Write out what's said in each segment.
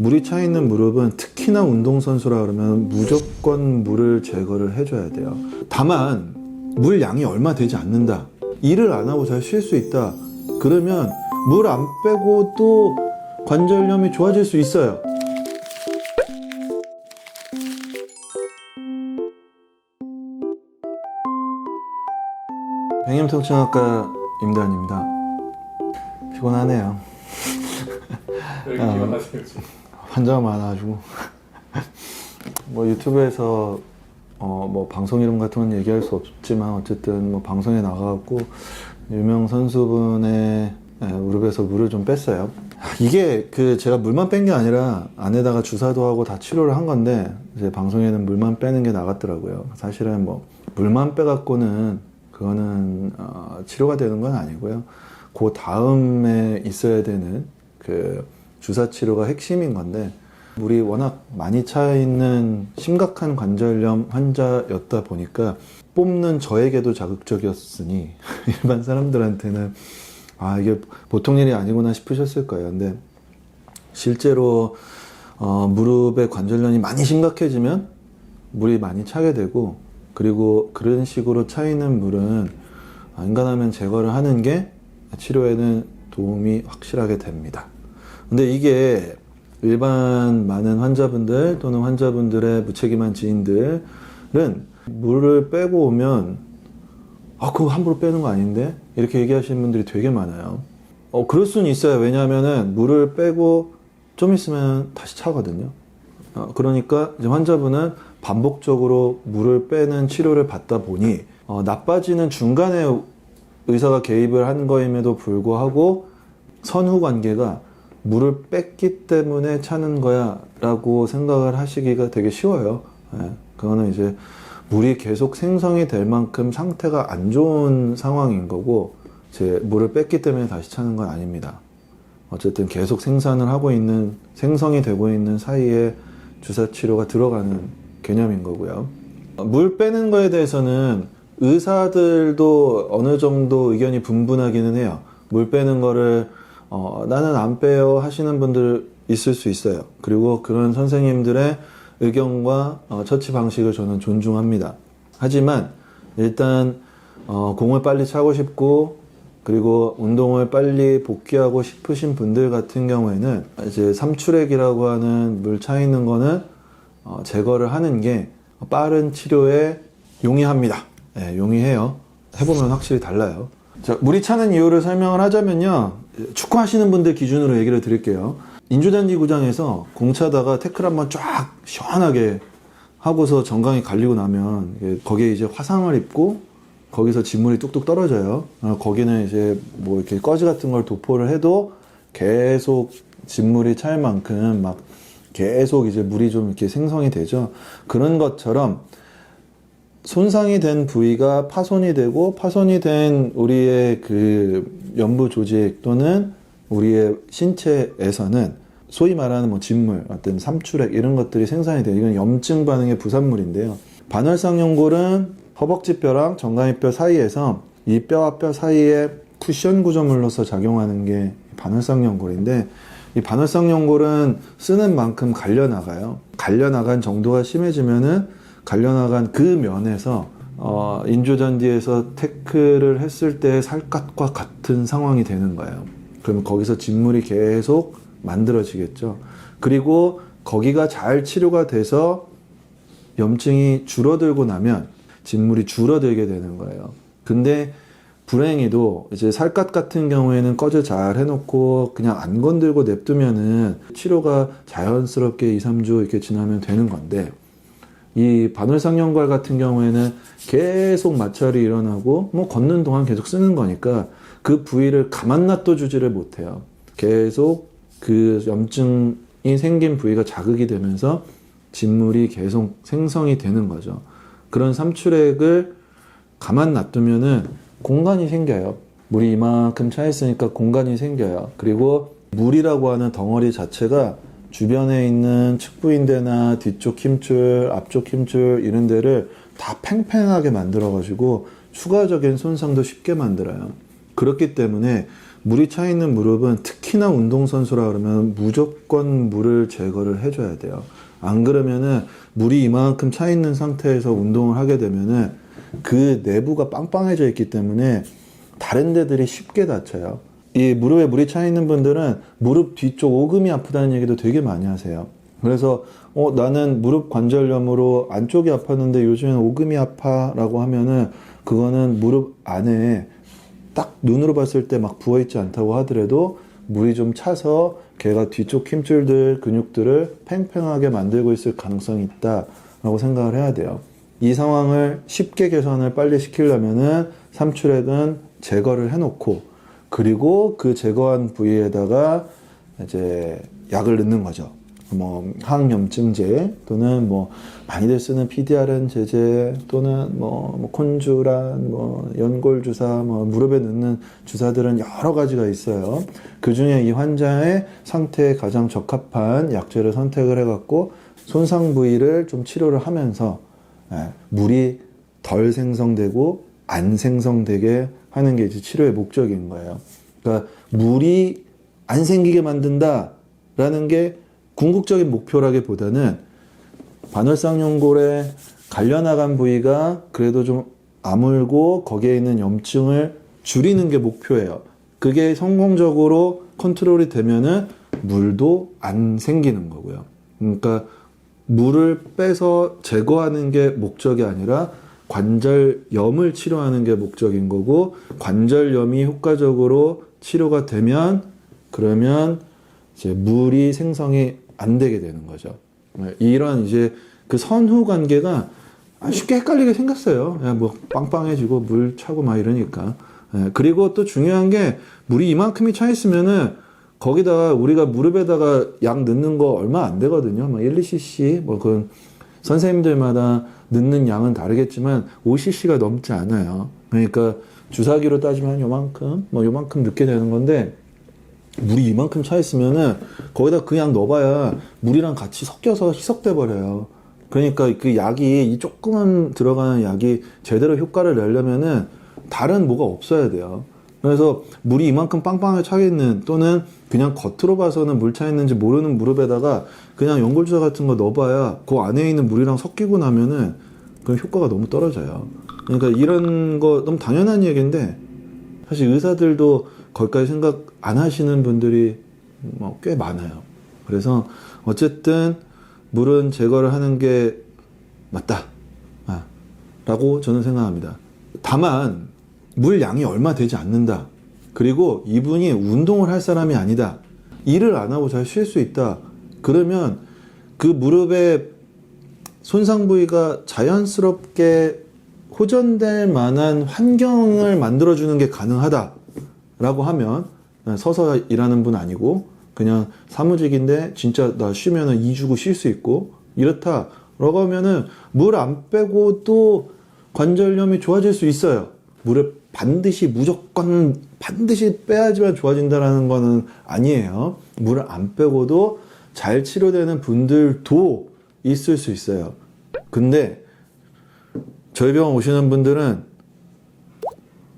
물이 차 있는 무릎은 특히나 운동선수라 그러면 무조건 물을 제거를 해줘야 돼요. 다만 물 양이 얼마 되지 않는다. 일을 안 하고 잘 쉴 수 있다. 그러면 물 안 빼고도 관절염이 좋아질 수 있어요. 백임통증학과 임단입니다. 피곤하네요. 왜 환자가 많아가지고 뭐 유튜브에서 어 뭐 방송 이름 같은 건 얘기할 수 없지만 어쨌든 뭐 방송에 나가갖고 유명 선수분의 예, 무릎에서 물을 좀 뺐어요. 이게 그 제가 물만 뺀 게 아니라 안에다가 주사도 하고 다 치료를 한 건데 이제 방송에는 물만 빼는 게 나갔더라고요. 사실은 뭐 물만 빼갖고는 그거는 어, 치료가 되는 건 아니고요. 그 다음에 있어야 되는 그 주사 치료가 핵심인 건데 물이 워낙 많이 차 있는 심각한 관절염 환자였다 보니까 뽑는 저에게도 자극적이었으니 일반 사람들한테는 아 이게 보통 일이 아니구나 싶으셨을 거예요. 근데 실제로 어, 무릎의 관절염이 많이 심각해지면 물이 많이 차게 되고 그리고 그런 식으로 차 있는 물은 아, 인간하면 제거를 하는 게 치료에는 도움이 확실하게 됩니다. 근데 이게 일반 많은 환자분들 또는 환자분들의 무책임한 지인들은 물을 빼고 오면 아 그거 함부로 빼는 거 아닌데 이렇게 얘기하시는 분들이 되게 많아요. 어 그럴 수는 있어요. 왜냐하면은 물을 빼고 좀 있으면 다시 차거든요. 어, 그러니까 환자분은 반복적으로 물을 빼는 치료를 받다 보니 어, 나빠지는 중간에 의사가 개입을 한 거임에도 불구하고 선후 관계가 물을 뺐기 때문에 차는 거야 라고 생각을 하시기가 되게 쉬워요. 예, 그거는 이제 물이 계속 생성이 될 만큼 상태가 안 좋은 상황인 거고 제 물을 뺐기 때문에 다시 차는 건 아닙니다. 어쨌든 계속 생산을 하고 있는 생성이 되고 있는 사이에 주사 치료가 들어가는 개념인 거고요. 어, 물 빼는 거에 대해서는 의사들도 어느 정도 의견이 분분하기는 해요. 물 빼는 거를 어, 나는 안 빼요 하시는 분들 있을 수 있어요. 그리고 그런 선생님들의 의견과 어, 처치 방식을 저는 존중합니다. 하지만 일단 어, 공을 빨리 차고 싶고 그리고 운동을 빨리 복귀하고 싶으신 분들 같은 경우에는 이제 삼출액이라고 하는 물 차 있는 거는 어, 제거를 하는 게 빠른 치료에 용이합니다. 예, 용이해요. 해보면 확실히 달라요. 자, 물이 차는 이유를 설명을 하자면요. 축구 하시는 분들 기준으로 얘기를 드릴게요. 인조잔디 구장에서 공 차다가 태클 한번 쫙 시원하게 하고서 정강이 갈리고 나면 거기에 이제 화상을 입고 거기서 진물이 뚝뚝 떨어져요. 어, 거기는 이제 뭐 이렇게 꺼지 같은 걸 도포를 해도 계속 진물이 찰 만큼 막 계속 이제 물이 좀 이렇게 생성이 되죠. 그런 것처럼 손상이 된 부위가 파손이 되고 파손이 된 우리의 그 연부 조직 또는 우리의 신체에서는 소위 말하는 뭐 진물, 어떤 삼출액 이런 것들이 생산이 돼요. 이건 염증 반응의 부산물인데요. 반월상 연골은 허벅지뼈랑 정강이뼈 사이에서 이 뼈와 뼈 사이에 쿠션 구조물로서 작용하는 게 반월상 연골인데 이 반월상 연골은 쓰는 만큼 갈려 나가요. 갈려 나간 정도가 심해지면은 갈려나간 그 면에서 어, 인조잔디에서 태클을 했을 때 살갗과 같은 상황이 되는 거예요. 그러면 거기서 진물이 계속 만들어지겠죠. 그리고 거기가 잘 치료가 돼서 염증이 줄어들고 나면 진물이 줄어들게 되는 거예요. 근데 불행히도 이제 살갗 같은 경우에는 꺼져 잘 해놓고 그냥 안 건들고 냅두면은 치료가 자연스럽게 2, 3주 이렇게 지나면 되는 건데 이 바늘상연골 같은 경우에는 계속 마찰이 일어나고 뭐 걷는 동안 계속 쓰는 거니까 그 부위를 가만 놔둬 주지를 못해요. 계속 그 염증이 생긴 부위가 자극이 되면서 진물이 계속 생성이 되는 거죠. 그런 삼출액을 가만 놔두면은 공간이 생겨요. 물이 이만큼 차 있으니까 공간이 생겨요. 그리고 물이라고 하는 덩어리 자체가 주변에 있는 측부인대나 뒤쪽 힘줄, 앞쪽 힘줄 이런 데를 다 팽팽하게 만들어 가지고 추가적인 손상도 쉽게 만들어요. 그렇기 때문에 물이 차 있는 무릎은 특히나 운동선수라 그러면 무조건 물을 제거를 해줘야 돼요. 안 그러면은 물이 이만큼 차 있는 상태에서 운동을 하게 되면은 그 내부가 빵빵해져 있기 때문에 다른 데들이 쉽게 다쳐요. 이 무릎에 물이 차 있는 분들은 무릎 뒤쪽 오금이 아프다는 얘기도 되게 많이 하세요. 그래서 어 나는 무릎 관절염으로 안쪽이 아팠는데 요즘엔 오금이 아파라고 하면은 그거는 무릎 안에 딱 눈으로 봤을 때 막 부어 있지 않다고 하더라도 물이 좀 차서 걔가 뒤쪽 힘줄들 근육들을 팽팽하게 만들고 있을 가능성이 있다라고 생각을 해야 돼요. 이 상황을 쉽게 개선을 빨리 시키려면은 삼출액은 제거를 해놓고 그리고 그 제거한 부위에다가 이제 약을 넣는 거죠. 뭐 항염증제 또는 뭐 많이들 쓰는 PDRN 제제 또는 뭐, 뭐 콘주란 뭐 연골 주사 뭐 무릎에 넣는 주사들은 여러 가지가 있어요. 그 중에 이 환자의 상태에 가장 적합한 약제를 선택을 해갖고 손상 부위를 좀 치료를 하면서 예, 물이 덜 생성되고 안 생성되게 하는 게 이제 치료의 목적인 거예요. 그러니까 물이 안 생기게 만든다라는 게 궁극적인 목표라기보다는 반월상연골에 갈려나간 부위가 그래도 좀 아물고 거기에 있는 염증을 줄이는 게 목표예요. 그게 성공적으로 컨트롤이 되면은 물도 안 생기는 거고요. 그러니까 물을 빼서 제거하는 게 목적이 아니라 관절염을 치료하는 게 목적인 거고 관절염이 효과적으로 치료가 되면 그러면 이제 물이 생성이 안 되게 되는 거죠. 이런 이제 그 선후 관계가 쉽게 헷갈리게 생겼어요. 뭐 빵빵해지고 물 차고 막 이러니까. 예, 그리고 또 중요한 게 물이 이만큼이 차 있으면은 거기다가 우리가 무릎에다가 약 넣는 거 얼마 안 되거든요. 막 1, 2cc 뭐 그건 선생님들마다 넣는 양은 다르겠지만 5cc가 넘지 않아요. 그러니까 주사기로 따지면 요만큼 뭐 요만큼 넣게 되는 건데 물이 이만큼 차 있으면은 거기다 그냥 넣어봐야 물이랑 같이 섞여서 희석돼 버려요. 그러니까 그 약이 이 조금만 들어가는 약이 제대로 효과를 내려면은 다른 뭐가 없어야 돼요. 그래서 물이 이만큼 빵빵하게 차 있는 또는 그냥 겉으로 봐서는 물 차 있는지 모르는 무릎에다가 그냥 연골주사 같은 거 넣어봐야 그 안에 있는 물이랑 섞이고 나면은 그 효과가 너무 떨어져요. 그러니까 이런 거 너무 당연한 얘기인데 사실 의사들도 거기까지 생각 안 하시는 분들이 뭐 꽤 많아요. 그래서 어쨌든 물은 제거를 하는 게 맞다. 아, 라고 저는 생각합니다. 다만 물 양이 얼마 되지 않는다. 그리고 이분이 운동을 할 사람이 아니다. 일을 안 하고 잘 쉴 수 있다. 그러면 그 무릎의 손상 부위가 자연스럽게 호전될 만한 환경을 만들어주는 게 가능하다라고 하면 서서 일하는 분 아니고 그냥 사무직인데 진짜 나 쉬면은 2주고 쉴 수 있고 이렇다라고 하면은 물 안 빼고도 관절염이 좋아질 수 있어요. 물을 반드시 무조건 반드시 빼야지만 좋아진다라는 거는 아니에요. 물을 안 빼고도 잘 치료되는 분들도 있을 수 있어요. 근데 저희 병원 오시는 분들은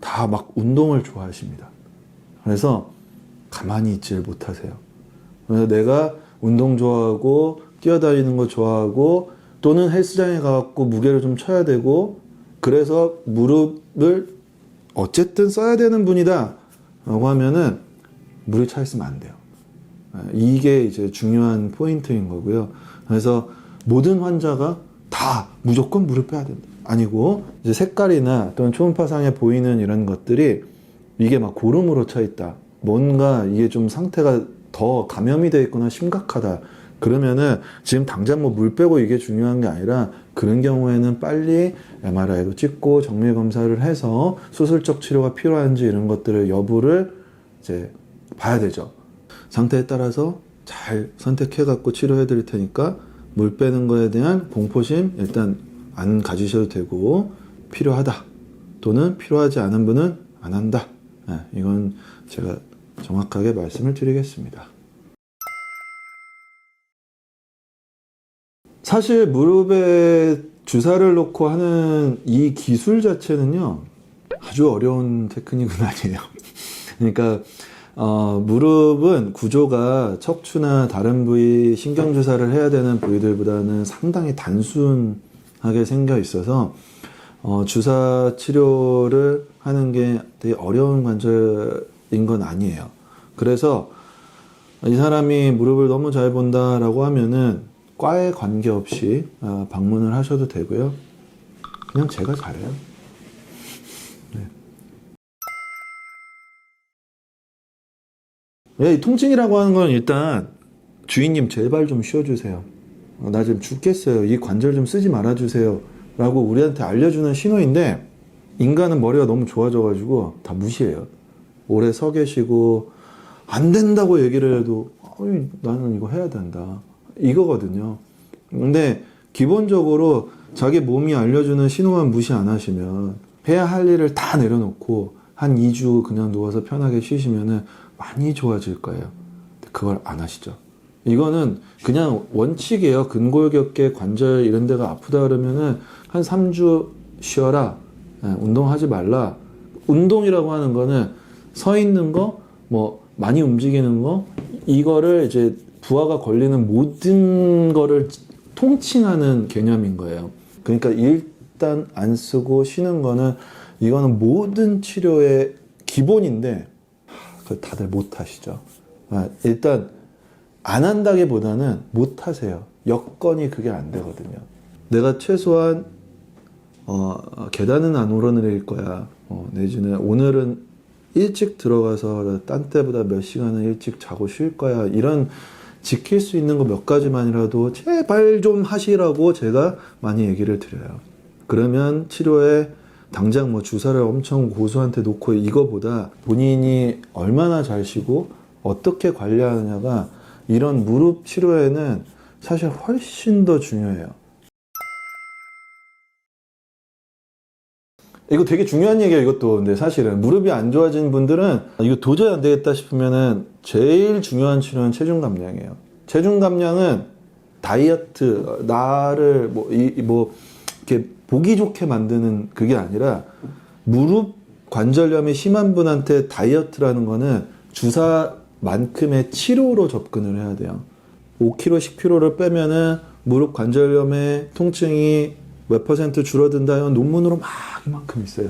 다 막 운동을 좋아하십니다. 그래서 가만히 있지를 못하세요. 그래서 내가 운동 좋아하고 뛰어다니는 거 좋아하고 또는 헬스장에 가갖고 무게를 좀 쳐야 되고 그래서 무릎을 어쨌든 써야 되는 분이다 라고 하면은 물이 차 있으면 안 돼요. 이게 이제 중요한 포인트인 거고요. 그래서 모든 환자가 다 무조건 물을 빼야 된다. 아니고 이제 색깔이나 또는 초음파상에 보이는 이런 것들이 이게 막 고름으로 차 있다. 뭔가 이게 좀 상태가 더 감염이 돼 있거나 심각하다. 그러면은 지금 당장 뭐 물 빼고 이게 중요한 게 아니라 그런 경우에는 빨리 MRI도 찍고 정밀 검사를 해서 수술적 치료가 필요한지 이런 것들을 여부를 이제 봐야 되죠. 상태에 따라서 잘 선택해 갖고 치료해 드릴 테니까 물 빼는 거에 대한 공포심 일단 안 가지셔도 되고 필요하다 또는 필요하지 않은 분은 안 한다. 네, 이건 제가 정확하게 말씀을 드리겠습니다. 사실 무릎에 주사를 놓고 하는 이 기술 자체는요 아주 어려운 테크닉은 아니에요. 그러니까 어, 무릎은 구조가 척추나 다른 부위 신경 주사를 해야 되는 부위들보다는 상당히 단순하게 생겨 있어서 어, 주사 치료를 하는 게 되게 어려운 관절인 건 아니에요. 그래서 이 사람이 무릎을 너무 잘 본다라고 하면은 과에 관계없이 아, 방문을 하셔도 되고요. 그냥 제가 잘해요. 네, 이 통증이라고 하는 건 일단 주인님 제발 좀 쉬어주세요. 어, 나 지금 죽겠어요. 이 관절 좀 쓰지 말아주세요. 라고 우리한테 알려주는 신호인데 인간은 머리가 너무 좋아져가지고 다 무시해요. 오래 서 계시고 안 된다고 얘기를 해도 나는 이거 해야 된다. 이거거든요. 근데 기본적으로 자기 몸이 알려주는 신호만 무시 안 하시면 해야 할 일을 다 내려놓고 한 2주 그냥 누워서 편하게 쉬시면은 많이 좋아질 거예요. 그걸 안 하시죠. 이거는 그냥 원칙이에요. 근골격계 관절 이런 데가 아프다 그러면은 한 3주 쉬어라. 예, 운동하지 말라. 운동이라고 하는 거는 서 있는 거, 뭐 많이 움직이는 거, 이거를 이제 부하가 걸리는 모든 거를 통칭하는 개념인 거예요. 그러니까 일단 안 쓰고 쉬는 거는 이거는 모든 치료의 기본인데 그걸 다들 못 하시죠. 아, 일단 안 한다기보다는 못 하세요. 여건이 그게 안 되거든요. 내가 최소한 어, 계단은 안 오르내릴 거야. 어, 내지는 오늘은 일찍 들어가서 딴 때보다 몇 시간은 일찍 자고 쉴 거야. 이런 지킬 수 있는 거 몇 가지만이라도 제발 좀 하시라고 제가 많이 얘기를 드려요. 그러면 치료에 당장 뭐 주사를 엄청 고수한테 놓고 이거보다 본인이 얼마나 잘 쉬고 어떻게 관리하느냐가 이런 무릎 치료에는 사실 훨씬 더 중요해요. 이거 되게 중요한 얘기예요, 이것도. 근데 사실은 무릎이 안 좋아진 분들은 이거 도저히 안 되겠다 싶으면은 제일 중요한 치료는 체중 감량이에요. 체중 감량은 다이어트, 나를 뭐, 이, 뭐, 이렇게 보기 좋게 만드는 그게 아니라 무릎 관절염이 심한 분한테 다이어트라는 거는 주사만큼의 치료로 접근을 해야 돼요. 5kg, 10kg를 빼면은 무릎 관절염의 통증이 몇 퍼센트 줄어든다 이런 논문으로 막 이만큼 있어요.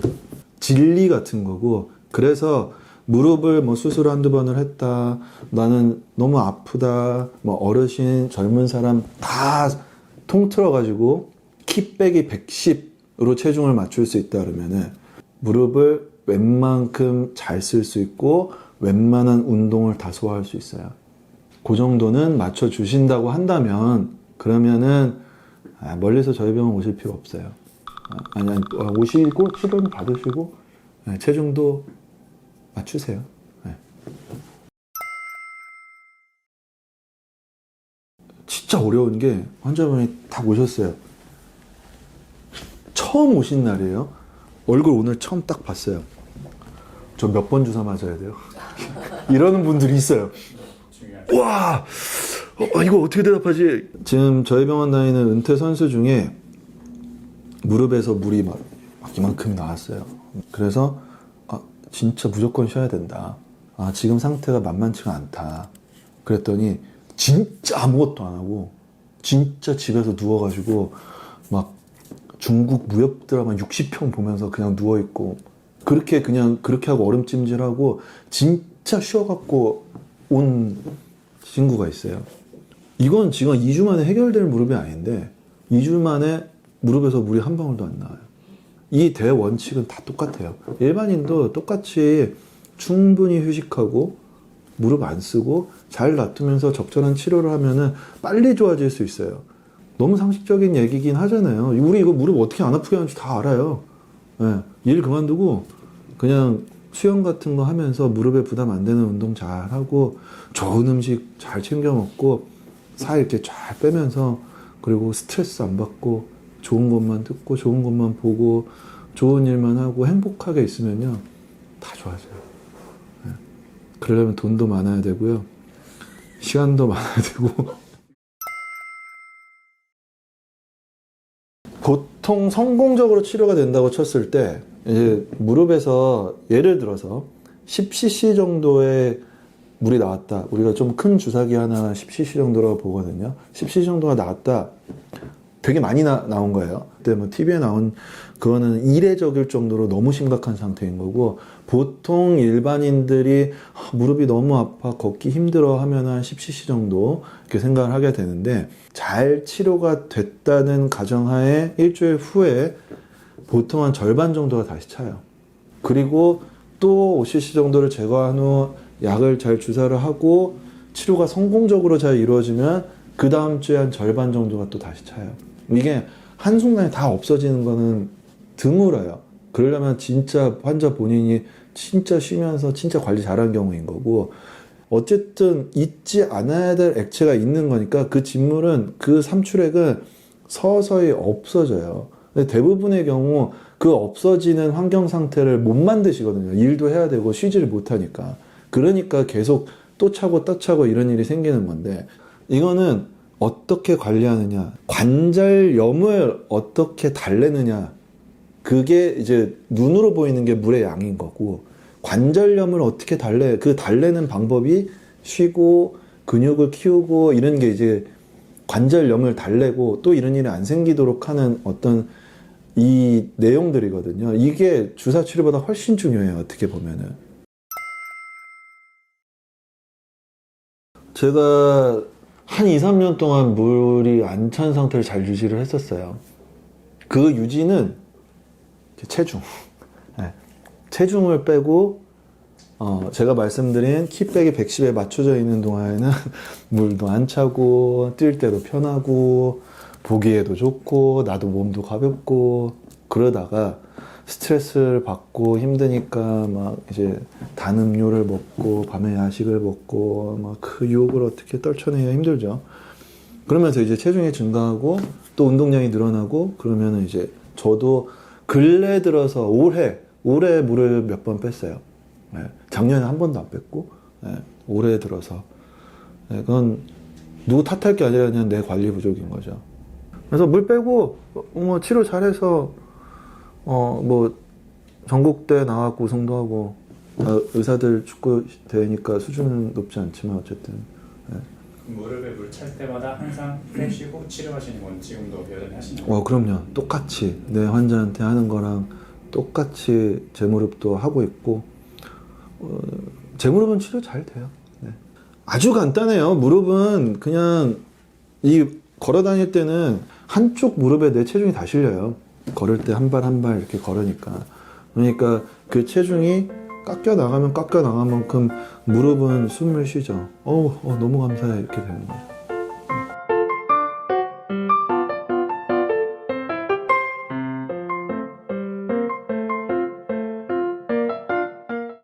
진리 같은 거고 그래서 무릎을 뭐 수술 한두 번을 했다 나는 너무 아프다 뭐 어르신 젊은 사람 다 통틀어 가지고 키 빼기 110으로 체중을 맞출 수 있다 그러면은 무릎을 웬만큼 잘 쓸 수 있고 웬만한 운동을 다 소화할 수 있어요. 그 정도는 맞춰 주신다고 한다면 그러면은 아, 멀리서 저희 병원 오실 필요 없어요. 아, 아니, 아니 아, 오시고 치료는 받으시고 네, 체중도 맞추세요. 네. 진짜 어려운 게 환자분이 딱 오셨어요. 처음 오신 날이에요. 얼굴 오늘 처음 딱 봤어요. 저 몇 번 주사 맞아야 돼요? 이러는 분들이 있어요. 와, 어, 이거 어떻게 대답하지? 지금 저희 병원 다니는 은퇴 선수 중에 무릎에서 물이 막, 막 이만큼이 나왔어요. 그래서 아, 진짜 무조건 쉬어야 된다. 아, 지금 상태가 만만치가 않다. 그랬더니 진짜 아무것도 안 하고 진짜 집에서 누워가지고 막 중국 무협 드라마 60편 보면서 그냥 누워 있고 그렇게 그냥 그렇게 하고 얼음찜질하고 진짜 쉬어갖고 온 친구가 있어요. 이건 지금 2주 만에 해결될 무릎이 아닌데 2주 만에 무릎에서 물이 한 방울도 안 나와요. 이 대원칙은 다 똑같아요. 일반인도 똑같이 충분히 휴식하고 무릎 안 쓰고 잘 놔두면서 적절한 치료를 하면은 빨리 좋아질 수 있어요. 너무 상식적인 얘기긴 하잖아요. 우리 이거 무릎 어떻게 안 아프게 하는지 다 알아요. 예, 일 그만두고 그냥 수영 같은 거 하면서 무릎에 부담 안 되는 운동 잘 하고 좋은 음식 잘 챙겨 먹고 살 이렇게 잘 빼면서 그리고 스트레스 안 받고 좋은 것만 듣고 좋은 것만 보고 좋은 일만 하고 행복하게 있으면요 다 좋아져요. 예. 그러려면 돈도 많아야 되고요 시간도 많아야 되고 보통 성공적으로 치료가 된다고 쳤을 때 이제 무릎에서 예를 들어서 10cc 정도의 물이 나왔다. 우리가 좀 큰 주사기 하나 10cc 정도라고 보거든요. 10cc 정도가 나왔다. 되게 많이 나, 나온 거예요. 그때 뭐 TV에 나온 그거는 이례적일 정도로 너무 심각한 상태인 거고 보통 일반인들이 아, 무릎이 너무 아파 걷기 힘들어 하면 한 10cc 정도 이렇게 생각을 하게 되는데 잘 치료가 됐다는 가정하에 일주일 후에 보통 한 절반 정도가 다시 차요. 그리고 또 5cc 정도를 제거한 후 약을 잘 주사를 하고 치료가 성공적으로 잘 이루어지면 그 다음 주에 한 절반 정도가 또 다시 차요. 이게 한순간에 다 없어지는 거는 드물어요. 그러려면 진짜 환자 본인이 진짜 쉬면서 진짜 관리 잘한 경우인 거고 어쨌든 잊지 않아야 될 액체가 있는 거니까 그 진물은 그 삼출액은 서서히 없어져요. 근데 대부분의 경우 그 없어지는 환경 상태를 못 만드시거든요. 일도 해야 되고 쉬지를 못하니까. 그러니까 계속 또 차고 또 차고 이런 일이 생기는 건데 이거는 어떻게 관리하느냐, 관절염을 어떻게 달래느냐, 그게 이제 눈으로 보이는 게 물의 양인 거고 관절염을 어떻게 달래 그 달래는 방법이 쉬고 근육을 키우고 이런 게 이제 관절염을 달래고 또 이런 일이 안 생기도록 하는 어떤 이 내용들이거든요. 이게 주사 치료보다 훨씬 중요해요. 어떻게 보면은. 제가 한 2, 3년 동안 물이 안 찬 상태를 잘 유지를 했었어요. 그 유지는 체중. 네. 체중을 빼고 어, 제가 말씀드린 키백이 110에 맞춰져 있는 동안에는 물도 안 차고 뛸 때도 편하고 보기에도 좋고 나도 몸도 가볍고 그러다가 스트레스를 받고 힘드니까 막 이제 단 음료를 먹고 밤에 야식을 먹고 막 그 유혹을 어떻게 떨쳐내야 힘들죠. 그러면서 이제 체중이 증가하고 또 운동량이 늘어나고 그러면은 이제 저도 근래 들어서 올해 올해 물을 몇 번 뺐어요. 예, 작년에 한 번도 안 뺐고 예, 올해 들어서 예, 그건 누구 탓할 게 아니라 그냥 내 관리 부족인 거죠. 그래서 물 빼고 뭐 치료 잘해서 어뭐 전국대 나왔고 우승도 하고 아, 의사들 축구 대회니까 수준은 높지 않지만 어쨌든 무릎에 물 찰 때마다 항상 빼쉬고 치료하시는 건 지금도 여전히 하시나요? 어 그럼요. 똑같이 내 환자한테 하는 거랑 똑같이 제 무릎도 하고 있고 어, 제 무릎은 치료 잘 돼요. 네. 아주 간단해요. 무릎은 그냥 이 걸어 다닐 때는 한쪽 무릎에 내 체중이 다 실려요 걸을 때 한 발 한 발 이렇게 걸으니까. 그러니까 그 체중이 깎여 나가면 깎여 나간 만큼 무릎은 숨을 쉬죠. 어우 어, 너무 감사해. 이렇게 되는 거죠